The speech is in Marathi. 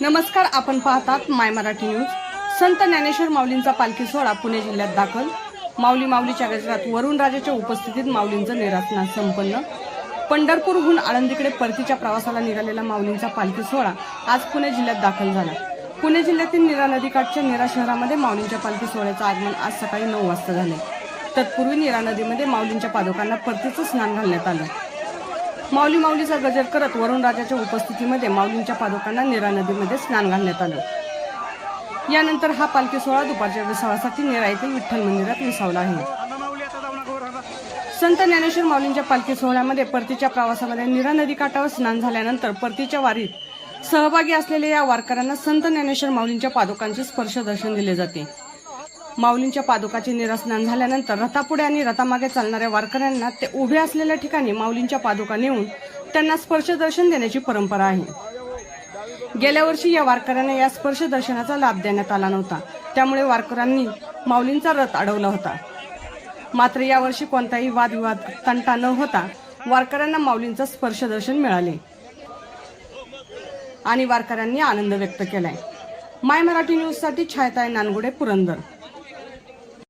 नमस्कार आपण पाहतात माय मराठी न्यूज. संत ज्ञानेश्वर माऊलींचा पालखी सोहळा पुणे जिल्ह्यात दाखल. माऊली माऊलीच्या गजरात वरुण राजाच्या उपस्थितीत माऊलींचं निरासना संपन्न. पंढरपूरहून आळंदीकडे परतीच्या प्रवासाला निघालेला माऊलींचा पालखी सोहळा आज पुणे जिल्ह्यात दाखल झाला. पुणे जिल्ह्यातील निरा नदीकाठच्या निरा शहरामध्ये माऊलींच्या पालखी सोहळ्याचं आगमन आज सकाळी नऊ वाजता झाले तत्पूर्वी नीरा नदीमध्ये माऊलींच्या पादुकांना परतीचं स्नान घालण्यात आलं. माऊली माऊलीचा गजर करत वरुण राजाच्या उपस्थितीमध्ये माऊलींच्या पादुकांना नीरा नदीमध्ये स्नान घालण्यात आलं. यानंतर हा पालखी सोहळा दुपारच्या विसावासाठी नेरा येथील विठ्ठल मंदिरात विसावला आहे. संत ज्ञानेश्वर माऊलींच्या पालखी सोहळ्यामध्ये परतीच्या प्रवासामध्ये निरा नदी काठावर स्नान झाल्यानंतर परतीच्या वारीत सहभागी असलेल्या या वारकऱ्यांना संत ज्ञानेश्वर माऊलींच्या पादुकांचे स्पर्श दर्शन दिले जाते. माऊलींच्या पादुकाचे निरसनान झाल्यानंतर रथापुढे आणि रथामागे चालणाऱ्या वारकऱ्यांना ते उभे असलेल्या ठिकाणी माऊलींच्या पादुका नेऊन त्यांना स्पर्शदर्शन देण्याची परंपरा आहे. गेल्या वर्षी या वारकऱ्यांना या स्पर्श दर्शनाचा लाभ देण्यात आला नव्हता. त्यामुळे वारकऱ्यांनी माऊलींचा रथ अडवला होता. मात्र यावर्षी कोणताही वादविवाद तंटा न होता वारकऱ्यांना माऊलींचं स्पर्श दर्शन मिळाले. आणि वारकऱ्यांनी आनंद व्यक्त केलाय. माय मराठी न्यूजसाठी छायताय नानगुडे पुरंदर.